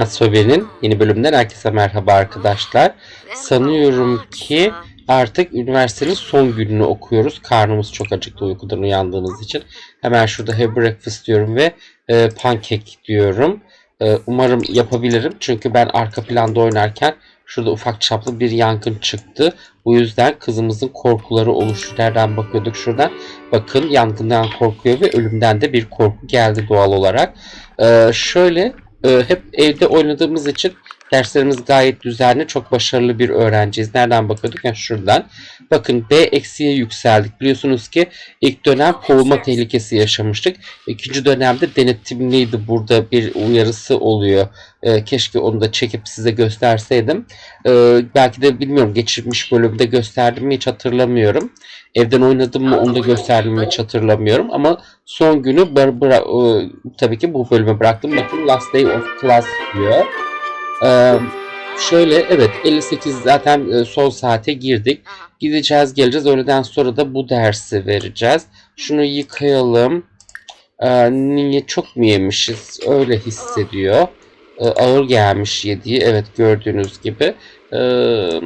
Nasobe'nin yeni bölümünden herkese merhaba arkadaşlar. Sanıyorum ki artık üniversitenin son gününü okuyoruz. Karnımız çok acıktı uykudan uyandığımız için. Hemen şurada have breakfast diyorum ve e, pancake diyorum. E, umarım yapabilirim. Çünkü ben arka planda oynarken şurada ufak çaplı bir yangın çıktı. Bu yüzden kızımızın korkuları oluştu. Nereden bakıyorduk şuradan? Bakın yangından korkuyor ve ölümden de bir korku geldi doğal olarak. E, şöyle e, hep evde oynadığımız için derslerimiz gayet düzenli. Çok başarılı bir öğrenciyiz. Nereden bakıyorduk? Yani şuradan. Bakın B eksiye yükseldik. Biliyorsunuz ki ilk dönem kovulma tehlikesi yaşamıştık. İkinci dönemde denetimliydi. Burada bir uyarısı oluyor. E, keşke onu da çekip size gösterseydim. E, belki de bilmiyorum geçirmiş bölümde gösterdim mi hiç hatırlamıyorum. Evden oynadım mı onu da gösterdim mi hiç hatırlamıyorum. Ama son günü e, tabii ki bu bölüme bıraktım. Bakın last day of class diyor. Ee, şöyle evet 58 zaten e, son saate girdik. Gideceğiz geleceğiz. Öğleden sonra da bu dersi vereceğiz. Şunu yıkayalım. Ee, niye çok mu yemişiz? Öyle hissediyor. Ee, ağır gelmiş yediği. Evet gördüğünüz gibi. Ee,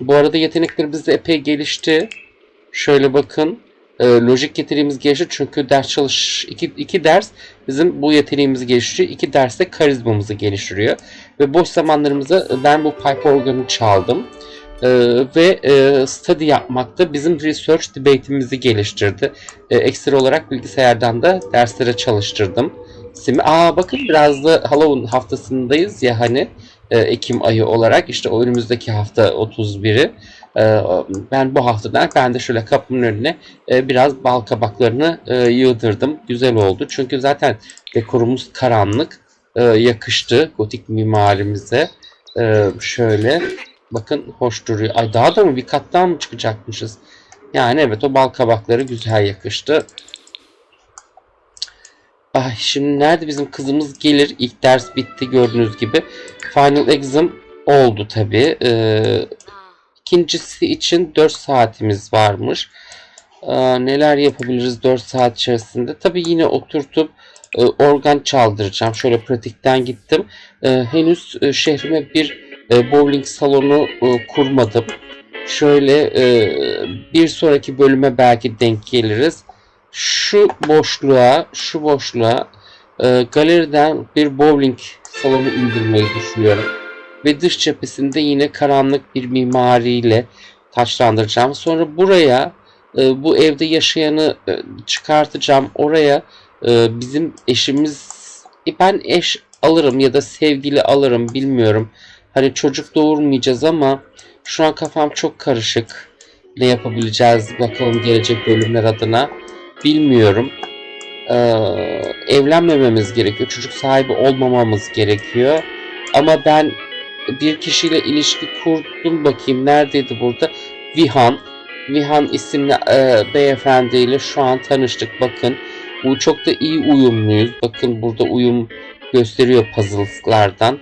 bu arada yeteneklerimiz de epey gelişti. Şöyle bakın. Ee, lojik yeteneğimiz gelişti çünkü ders çalış iki, iki ders bizim bu yeteneğimizi geliştiriyor. iki ders de karizmamızı geliştiriyor. Ve boş zamanlarımızda ben bu pipe organı çaldım. Ee, ve e, study yapmakta bizim research debate'imizi geliştirdi. Ee, ekstra olarak bilgisayardan da derslere çalıştırdım. Simi, aa bakın biraz da Halloween haftasındayız ya hani e, Ekim ayı olarak işte önümüzdeki hafta 31'i. Ee, ben bu haftadan ben de şöyle kapımın önüne e, biraz bal kabaklarını e, yığdırdım. Güzel oldu. Çünkü zaten dekorumuz karanlık. E, yakıştı gotik mimarimize. Şöyle bakın hoş duruyor. Ay daha da mı bir kat daha mı çıkacakmışız? Yani evet o bal kabakları güzel yakıştı. Ay şimdi nerede bizim kızımız gelir? İlk ders bitti gördüğünüz gibi. Final exam oldu tabii. Ee, İkincisi için 4 saatimiz varmış. Ee, neler yapabiliriz 4 saat içerisinde? Tabii yine oturtup e, organ çaldıracağım. Şöyle pratikten gittim. E, henüz e, şehrime bir e, bowling salonu e, kurmadım. Şöyle e, bir sonraki bölüme belki denk geliriz. Şu boşluğa, şu boşluğa e, galeriden bir bowling salonu indirmeyi düşünüyorum ve dış cephesinde yine karanlık bir mimariyle taçlandıracağım. Sonra buraya e, bu evde yaşayanı e, çıkartacağım. Oraya e, bizim eşimiz e, ben eş alırım ya da sevgili alırım bilmiyorum. Hani çocuk doğurmayacağız ama şu an kafam çok karışık. Ne yapabileceğiz bakalım gelecek bölümler adına bilmiyorum. Ee, evlenmememiz gerekiyor. Çocuk sahibi olmamamız gerekiyor. Ama ben bir kişiyle ilişki kurdum bakayım. Neredeydi burada? Vihan. Vihan isimli e, beyefendiyle şu an tanıştık. Bakın bu çok da iyi uyumluyuz. Bakın burada uyum gösteriyor puzzle'lardan.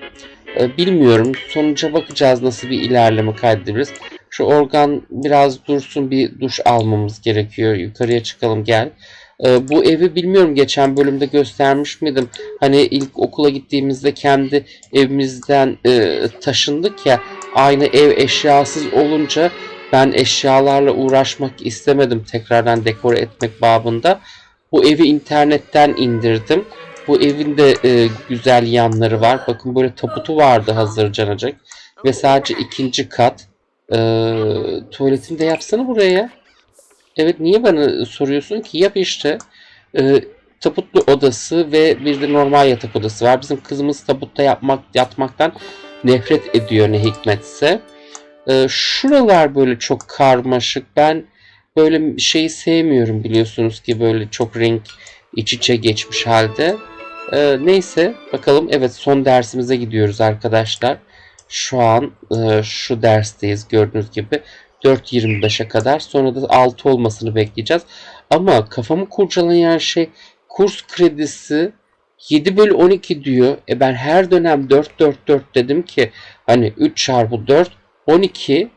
E, bilmiyorum sonuca bakacağız nasıl bir ilerleme kaydedebiliriz şu organ biraz dursun bir duş almamız gerekiyor. Yukarıya çıkalım gel ee, bu evi bilmiyorum geçen bölümde göstermiş miydim? Hani ilk okula gittiğimizde kendi evimizden e, taşındık ya aynı ev eşyasız olunca ben eşyalarla uğraşmak istemedim tekrardan dekore etmek babında. Bu evi internetten indirdim. Bu evin de e, güzel yanları var. Bakın böyle taputu vardı hazır canacık. Ve sadece ikinci kat. E, tuvaletini de yapsana buraya. Evet niye bana soruyorsun ki? Yap işte. Ee, tabutlu odası ve bir de normal yatak odası var. Bizim kızımız tabutta yapmak yatmaktan nefret ediyor ne hikmetse. Ee, şuralar böyle çok karmaşık. Ben böyle şeyi sevmiyorum biliyorsunuz ki böyle çok renk iç içe geçmiş halde. Ee, neyse bakalım evet son dersimize gidiyoruz arkadaşlar. Şu an e, şu dersteyiz gördüğünüz gibi. 4.25'e kadar. Sonra da 6 olmasını bekleyeceğiz. Ama kafamı kurcalayan şey kurs kredisi 7 bölü 12 diyor. E ben her dönem 4 4 4 dedim ki hani 3 çarpı 4 12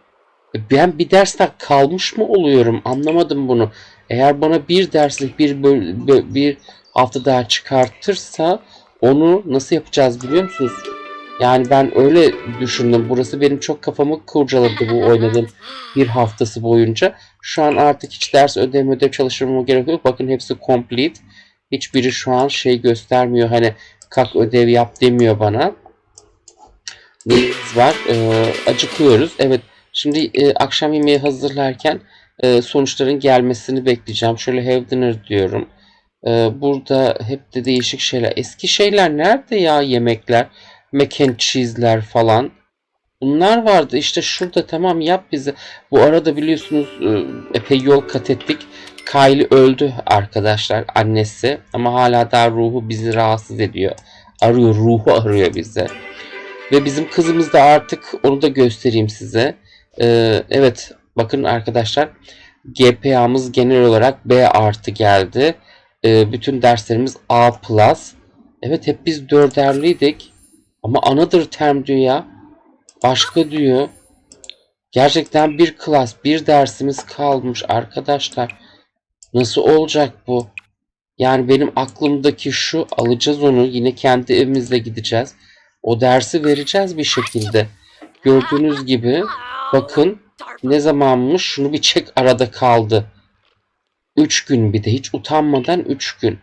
e ben bir dersten kalmış mı oluyorum anlamadım bunu. Eğer bana bir derslik bir böl- bö- bir hafta daha çıkartırsa onu nasıl yapacağız biliyor musunuz? Yani ben öyle düşündüm. Burası benim çok kafamı kurcaladı bu oynadığım bir haftası boyunca. Şu an artık hiç ders ödev ödev çalışmama gerek yok. Bakın hepsi complete. Hiçbiri şu an şey göstermiyor. Hani kalk ödev yap demiyor bana. Neyimiz var? Ee, acıkıyoruz. Evet. Şimdi e, akşam yemeği hazırlarken e, sonuçların gelmesini bekleyeceğim. Şöyle have dinner diyorum. E, burada hep de değişik şeyler. Eski şeyler nerede ya yemekler? Mac and cheese'ler falan. Bunlar vardı. İşte şurada tamam yap bize. Bu arada biliyorsunuz e, epey yol kat ettik. Kylie öldü arkadaşlar annesi ama hala daha ruhu bizi rahatsız ediyor. Arıyor ruhu arıyor bize. Ve bizim kızımız da artık onu da göstereyim size. Ee, evet bakın arkadaşlar GPA'mız genel olarak B artı geldi. Ee, bütün derslerimiz A plus. Evet hep biz dörderliydik. Ama another term diyor ya. Başka diyor. Gerçekten bir klas, bir dersimiz kalmış arkadaşlar. Nasıl olacak bu? Yani benim aklımdaki şu alacağız onu yine kendi evimizle gideceğiz. O dersi vereceğiz bir şekilde. Gördüğünüz gibi bakın ne zamanmış şunu bir çek arada kaldı. 3 gün bir de hiç utanmadan 3 gün.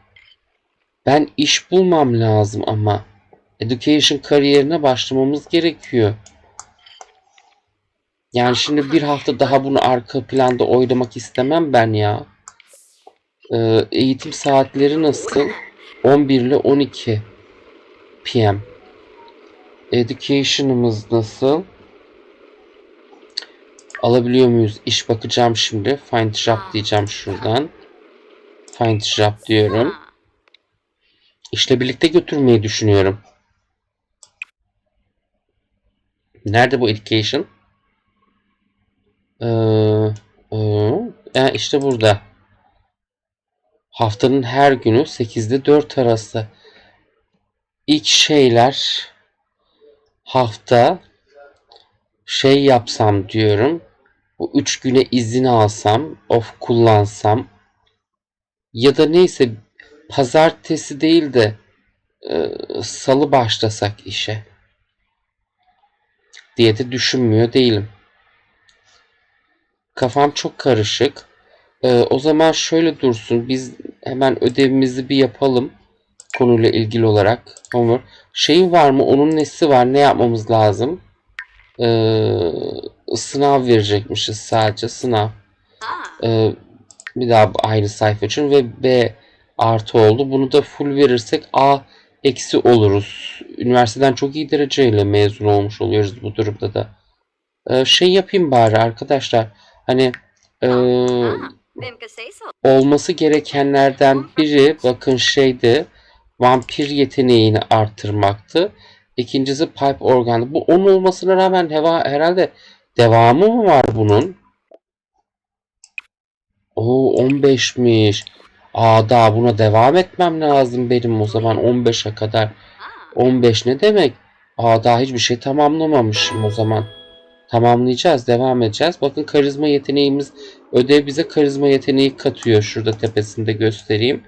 Ben iş bulmam lazım ama. Education kariyerine başlamamız gerekiyor. Yani şimdi bir hafta daha bunu arka planda oynamak istemem ben ya. Ee, eğitim saatleri nasıl? 11 ile 12 PM. Education'ımız nasıl? Alabiliyor muyuz? İş bakacağım şimdi. Find job diyeceğim şuradan. Find job diyorum. İşle birlikte götürmeyi düşünüyorum. Nerede bu education? Ee, e, işte burada. Haftanın her günü 8'de 4 arası. İlk şeyler hafta şey yapsam diyorum. Bu 3 güne izin alsam, off kullansam ya da neyse pazartesi değil de e, salı başlasak işe diye de düşünmüyor değilim. Kafam çok karışık. Ee, o zaman şöyle dursun. Biz hemen ödevimizi bir yapalım. Konuyla ilgili olarak. Homework. Şeyin var mı? Onun nesi var? Ne yapmamız lazım? Ee, sınav verecekmişiz sadece. Sınav. Ee, bir daha aynı sayfa için ve B artı oldu. Bunu da full verirsek A eksi oluruz. Üniversiteden çok iyi dereceyle mezun olmuş oluyoruz bu durumda da. Ee, şey yapayım bari arkadaşlar. Hani e, olması gerekenlerden biri bakın şeydi vampir yeteneğini artırmaktı. İkincisi pipe organı. Bu 10 olmasına rağmen heva, herhalde devamı mı var bunun? Oo 15'miş. Aa daha buna devam etmem lazım benim o zaman 15'e kadar. 15 ne demek? Aa daha hiçbir şey tamamlamamışım o zaman. Tamamlayacağız, devam edeceğiz. Bakın karizma yeteneğimiz ödev bize karizma yeteneği katıyor. Şurada tepesinde göstereyim.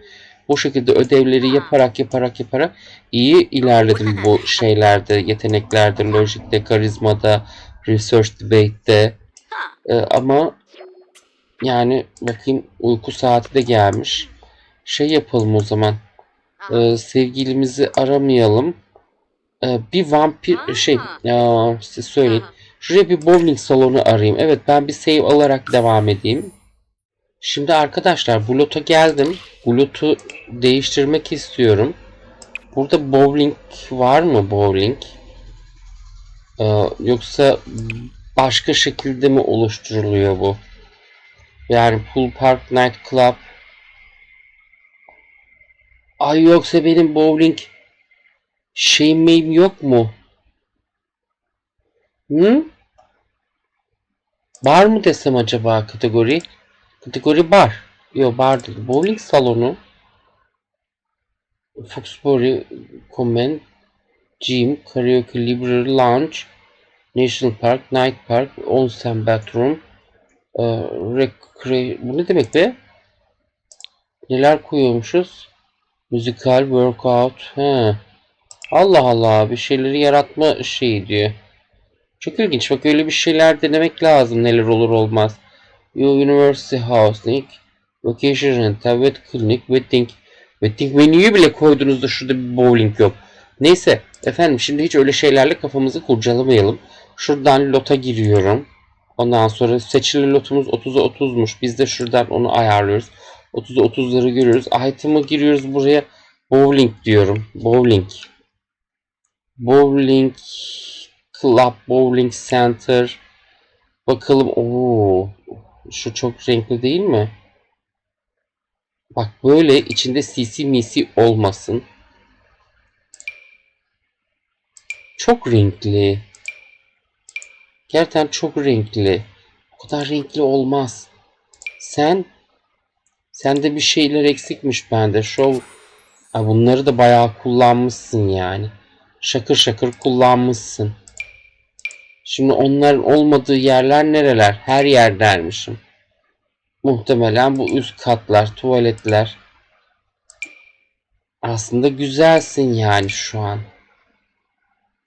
Bu şekilde ödevleri yaparak yaparak yaparak iyi ilerledim bu şeylerde, yeteneklerde, lojikte, karizmada, research debate'de. Ee, ama yani bakayım uyku saati de gelmiş. Şey yapalım o zaman. Ee, sevgilimizi aramayalım. Ee, bir vampir şey ya, size söyleyeyim. Şuraya bir bowling salonu arayayım. Evet ben bir save alarak devam edeyim. Şimdi arkadaşlar Bulut'a geldim. Bulut'u değiştirmek istiyorum. Burada bowling var mı bowling? Ee, yoksa başka şekilde mi oluşturuluyor bu? Yani pool park, night club. Ay yoksa benim bowling şeyim meyim yok mu? Hı? Bar mı desem acaba kategori? Kategori bar. Yok bar değil. Bowling salonu. Foxbury Common Gym, Karaoke Library Lounge, National Park, Night Park, Onsen Bathroom, e, Recre... Bu ne demek be? Neler koyuyormuşuz? Müzikal, workout. He. Allah Allah bir şeyleri yaratma şeyi diyor. Çok ilginç. Bak öyle bir şeyler denemek lazım neler olur olmaz. University Housing, Vacation Rental, Vet Clinic, Wedding. Wedding menüyü bile koydunuz da şurada bir bowling yok. Neyse efendim şimdi hiç öyle şeylerle kafamızı kurcalamayalım. Şuradan lota giriyorum. Ondan sonra seçili lotumuz 30'a 30'muş. Biz de şuradan onu ayarlıyoruz. 30'a 30'ları görüyoruz. Item'a giriyoruz buraya. Bowling diyorum. Bowling. Bowling Club, Bowling Center. Bakalım. Oo, şu çok renkli değil mi? Bak böyle içinde CC misi olmasın. Çok renkli. Gerçekten çok renkli. O kadar renkli olmaz. Sen sende bir şeyler eksikmiş bende. Show Ha, bunları da bayağı kullanmışsın yani. Şakır şakır kullanmışsın. Şimdi onların olmadığı yerler nereler? Her yer dermişim. Muhtemelen bu üst katlar, tuvaletler. Aslında güzelsin yani şu an.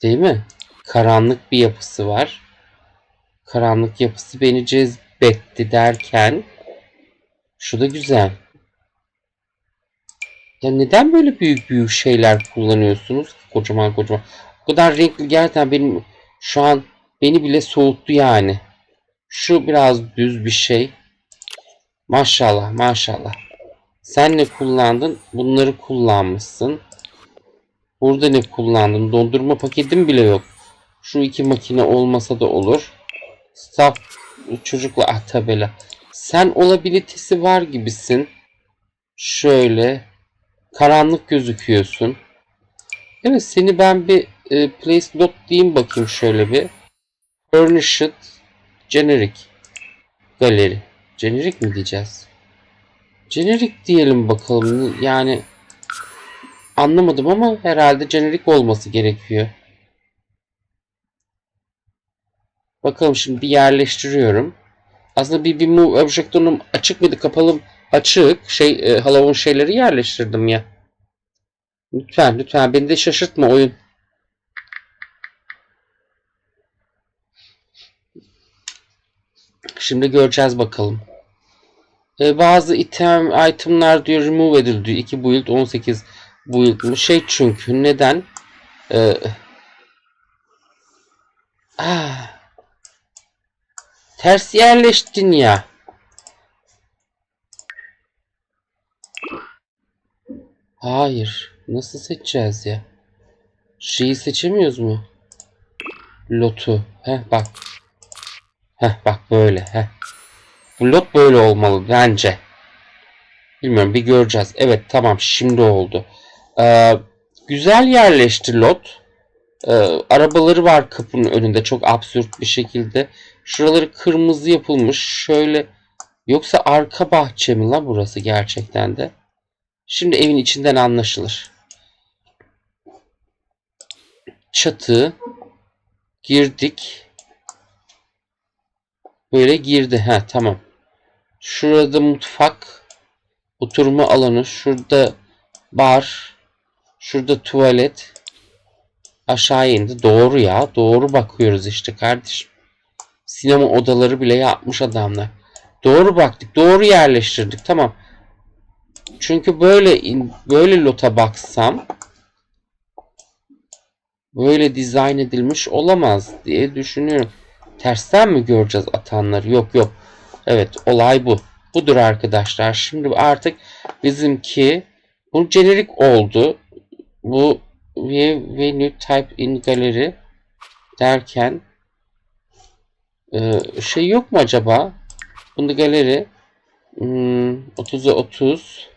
Değil mi? Karanlık bir yapısı var. Karanlık yapısı beni cezbetti derken şu da güzel. Ya neden böyle büyük büyük şeyler kullanıyorsunuz? Kocaman kocaman. O kadar renkli gerçekten benim şu an beni bile soğuttu yani. Şu biraz düz bir şey. Maşallah maşallah. Sen ne kullandın? Bunları kullanmışsın. Burada ne kullandın? Dondurma paketim bile yok. Şu iki makine olmasa da olur. Staff çocukla ah tabela. Sen olabilitesi var gibisin. Şöyle karanlık gözüküyorsun. Evet seni ben bir e, place lot diyeyim bakayım şöyle bir. Furnished generic galeri. Generic mi diyeceğiz? Generic diyelim bakalım. Yani anlamadım ama herhalde generic olması gerekiyor. Bakalım şimdi bir yerleştiriyorum. Aslında bir, bir move object'ım açık mıydı kapalı mı? Açık. Şey e, Halloween şeyleri yerleştirdim ya. Lütfen lütfen beni de şaşırtma oyun. Şimdi göreceğiz bakalım. Ee, bazı item itemlar diyor remove edildi. 2 build 18 build mu? Şey çünkü neden? Ee, ah, ters yerleştin ya. Hayır. Nasıl seçeceğiz ya? Şeyi seçemiyoruz mu? Lotu. Heh bak. Heh bak böyle. Heh. Bu lot böyle olmalı bence. Bilmiyorum bir göreceğiz. Evet tamam şimdi oldu. Ee, güzel yerleşti lot. Ee, arabaları var kapının önünde çok absürt bir şekilde. Şuraları kırmızı yapılmış. Şöyle yoksa arka bahçe mi la burası gerçekten de? Şimdi evin içinden anlaşılır. Çatı girdik. Böyle girdi. Ha tamam. Şurada mutfak, oturma alanı, şurada bar, şurada tuvalet. Aşağı indi. Doğru ya. Doğru bakıyoruz işte kardeşim. Sinema odaları bile yapmış adamlar. Doğru baktık. Doğru yerleştirdik. Tamam. Çünkü böyle böyle lota baksam böyle dizayn edilmiş olamaz diye düşünüyorum. Tersten mi göreceğiz atanları? Yok yok. Evet olay bu. Budur arkadaşlar. Şimdi artık bizimki bu jenerik oldu. Bu venue type in gallery derken şey yok mu acaba? Bunda galeri hmm, 30'a 30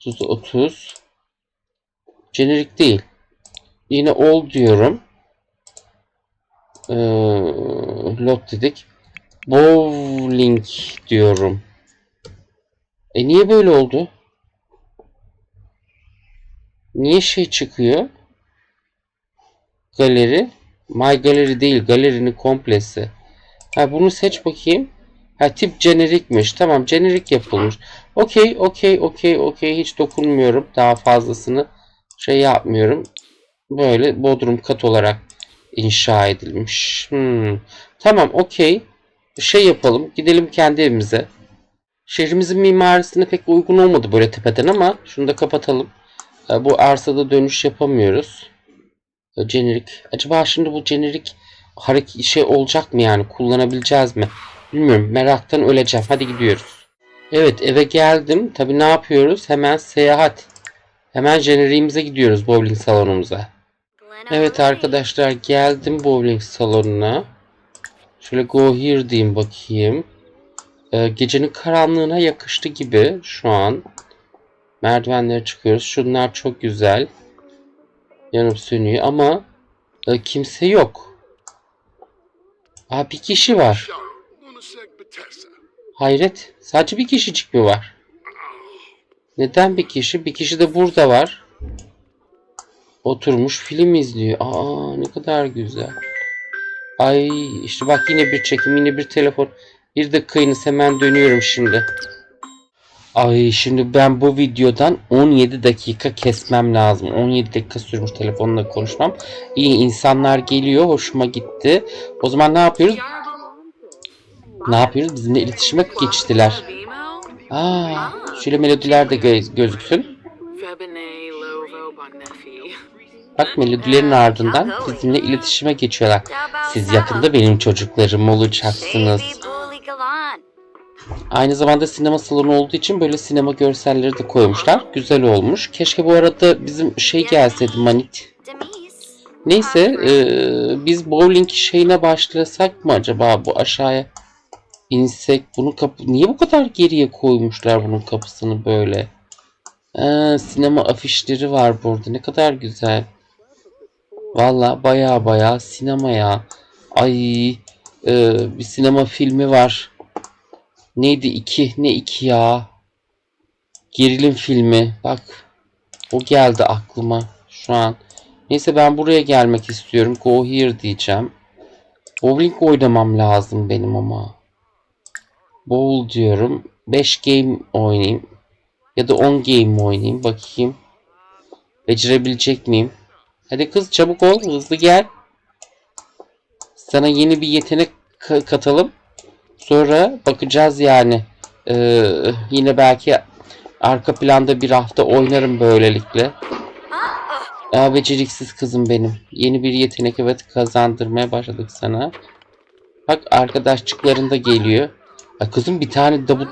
30'a 30 jenerik değil. Yine all diyorum. Ee, lot dedik. Bowling diyorum. E niye böyle oldu? Niye şey çıkıyor? Galeri. My Gallery değil. Galerinin komplesi. Ha bunu seç bakayım. Ha tip jenerikmiş. Tamam jenerik yapılmış. Okey okey okey okey. Hiç dokunmuyorum. Daha fazlasını şey yapmıyorum. böyle bodrum kat olarak inşa edilmiş. Hmm. Tamam okey. Şey yapalım. Gidelim kendi evimize. Şehrimizin mimarisine pek uygun olmadı böyle tepeden ama şunu da kapatalım. E, Bu arsada dönüş yapamıyoruz. E, Jenerik. Acaba şimdi bu jenerik hareket şey olacak mı yani? Kullanabileceğiz mi? Bilmiyorum. Meraktan öleceğim. Hadi gidiyoruz. Evet eve geldim. Tabi ne yapıyoruz? Hemen seyahat. Hemen jeneriğimize gidiyoruz bowling salonumuza. Evet arkadaşlar geldim bowling salonuna. Şöyle go here diyeyim bakayım. Ee, gecenin karanlığına yakıştı gibi şu an. Merdivenlere çıkıyoruz. Şunlar çok güzel. Yanıp sönüyor ama e, kimse yok. Aa, bir kişi var. Hayret. Sadece bir kişicik mi var? Neden bir kişi? Bir kişi de burada var. Oturmuş film izliyor. Aa ne kadar güzel. Ay işte bak yine bir çekim yine bir telefon. Bir dakikayınız hemen dönüyorum şimdi. Ay şimdi ben bu videodan 17 dakika kesmem lazım. 17 dakika sürmüş telefonla konuşmam. İyi insanlar geliyor. Hoşuma gitti. O zaman ne yapıyoruz? Ne yapıyoruz? Bizimle iletişime geçtiler. Aa, şöyle melodiler de gö- gözüksün. Bak melodilerin ardından bizimle iletişime geçiyorlar. Siz yakında benim çocuklarım olacaksınız. Aynı zamanda sinema salonu olduğu için böyle sinema görselleri de koymuşlar. Güzel olmuş. Keşke bu arada bizim şey gelseydi manit. Neyse eee, biz bowling şeyine başlasak mı acaba bu aşağıya insek bunun kapı niye bu kadar geriye koymuşlar bunun kapısını böyle? Aa, sinema afişleri var burada ne kadar güzel. Valla baya baya sinema ya. Ay e, bir sinema filmi var. Neydi iki? Ne iki ya? Gerilim filmi. Bak. O geldi aklıma şu an. Neyse ben buraya gelmek istiyorum. Go here diyeceğim. Bowling oynamam lazım benim ama. Bowl diyorum. 5 game oynayayım. Ya da 10 game oynayayım? Bakayım. Becerebilecek miyim? Hadi kız çabuk ol. Hızlı gel. Sana yeni bir yetenek ka- katalım. Sonra bakacağız yani. Ee, yine belki arka planda bir hafta oynarım böylelikle. Aa, beceriksiz kızım benim. Yeni bir yetenek evet kazandırmaya başladık sana. Bak arkadaşçıkların da geliyor. Ay kızım bir tane de bu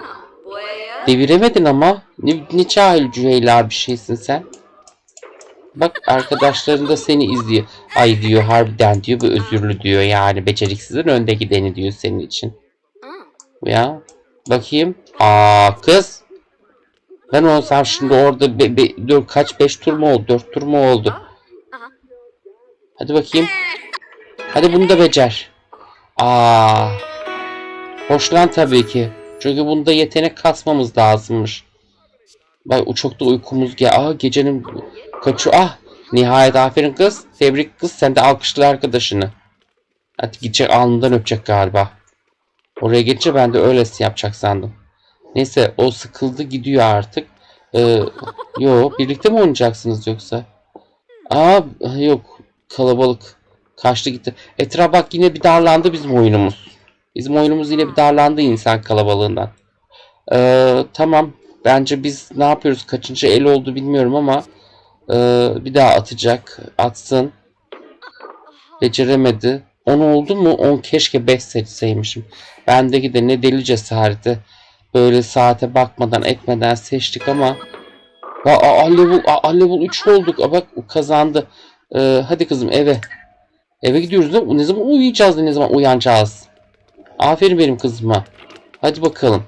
deviremedin ama. Ne, ne cahil cüheyla bir şeysin sen. Bak arkadaşların da seni izliyor. Ay diyor harbiden diyor bu özürlü diyor yani beceriksizin önde gideni diyor senin için. Ya bakayım. Aa kız. Ben olsam şimdi orada be, be, dur, kaç beş tur mu oldu? Dört tur mu oldu? Hadi bakayım. Hadi bunu da becer. Aa. Hoşlan tabii ki. Çünkü bunda yetenek kasmamız lazımmış. Bak çok da uykumuz gel. Aa gecenin kaçı. Ah nihayet aferin kız. Tebrik kız. Sen de alkışla arkadaşını. Hadi gidecek alnından öpecek galiba. Oraya geçince ben de öylesi yapacak sandım. Neyse o sıkıldı gidiyor artık. Ee, yo birlikte mi oynayacaksınız yoksa? Aa yok kalabalık. Kaçtı gitti. Etraf bak yine bir darlandı bizim oyunumuz. Bizim oyunumuz yine bir darlandı insan kalabalığından. Ee, tamam. Bence biz ne yapıyoruz? Kaçıncı el oldu bilmiyorum ama ee, bir daha atacak. Atsın. Beceremedi. 10 oldu mu? 10 keşke 5 seçseymişim. Bendeki de ne deli cesareti. Böyle saate bakmadan etmeden seçtik ama Aa, aa, level, aa, level 3 olduk. Aa, bak kazandı. Ee, hadi kızım eve. Eve gidiyoruz değil mi? Ne zaman uyuyacağız ne zaman uyanacağız? Aferin benim kızıma. Hadi bakalım.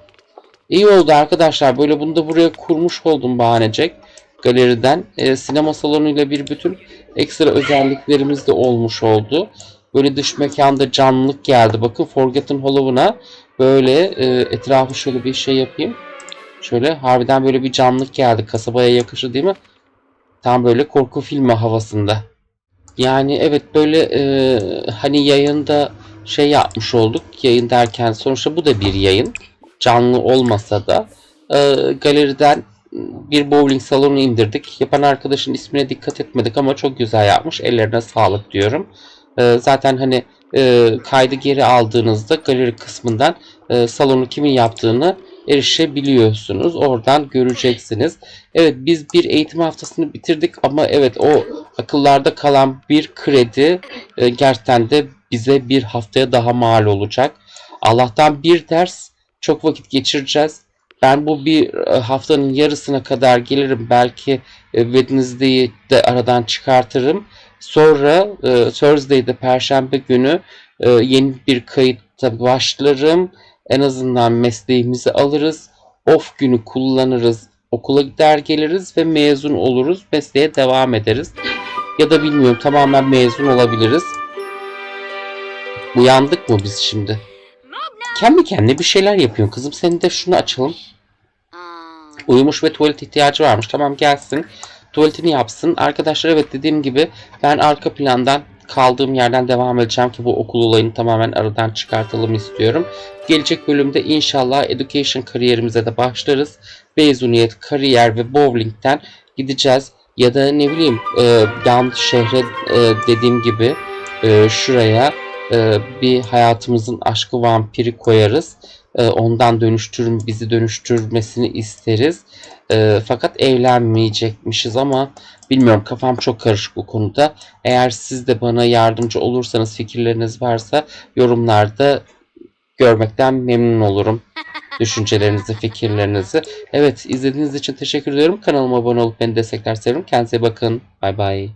İyi oldu arkadaşlar. Böyle bunu da buraya kurmuş oldum bahanecek. Galeriden. Ee, sinema salonuyla bir bütün ekstra özelliklerimiz de olmuş oldu. Böyle dış mekanda canlılık geldi. Bakın Forgotten Hollow'una böyle e, etrafı şöyle bir şey yapayım. Şöyle harbiden böyle bir canlılık geldi. Kasabaya yakışır değil mi? Tam böyle korku filmi havasında. Yani evet böyle e, hani yayında şey yapmış olduk. Yayın derken sonuçta bu da bir yayın. Canlı olmasa da e, galeriden bir bowling salonu indirdik. Yapan arkadaşın ismine dikkat etmedik ama çok güzel yapmış. Ellerine sağlık diyorum. Ee, zaten hani e, kaydı geri aldığınızda galeri kısmından e, salonu kimin yaptığını erişebiliyorsunuz. Oradan göreceksiniz. Evet biz bir eğitim haftasını bitirdik ama evet o akıllarda kalan bir kredi e, gerçekten de bize bir haftaya daha mal olacak. Allah'tan bir ders çok vakit geçireceğiz. Ben bu bir e, haftanın yarısına kadar gelirim. Belki e, Wednesday'i de aradan çıkartırım. Sonra e, Thursday'de Perşembe günü e, yeni bir kayıtta başlarım. En azından mesleğimizi alırız. Off günü kullanırız. Okula gider geliriz ve mezun oluruz. Mesleğe devam ederiz. Ya da bilmiyorum tamamen mezun olabiliriz. Uyandık mı biz şimdi? Kendi kendine bir şeyler yapıyorsun kızım. Senin de şunu açalım. Uyumuş ve tuvalet ihtiyacı varmış. Tamam gelsin. Tuvaletini yapsın. Arkadaşlar evet dediğim gibi ben arka plandan kaldığım yerden devam edeceğim ki bu okul olayını tamamen aradan çıkartalım istiyorum. Gelecek bölümde inşallah education kariyerimize de başlarız. Mezuniyet, kariyer ve bowling'den gideceğiz. Ya da ne bileyim e, yan şehre e, dediğim gibi e, şuraya e, bir hayatımızın aşkı vampiri koyarız. E, ondan dönüştürün bizi dönüştürmesini isteriz. E, fakat evlenmeyecekmişiz ama bilmiyorum kafam çok karışık bu konuda. Eğer siz de bana yardımcı olursanız fikirleriniz varsa yorumlarda görmekten memnun olurum. Düşüncelerinizi, fikirlerinizi. Evet izlediğiniz için teşekkür ediyorum. Kanalıma abone olup beni destekler severim. Kendinize bakın. Bay bay.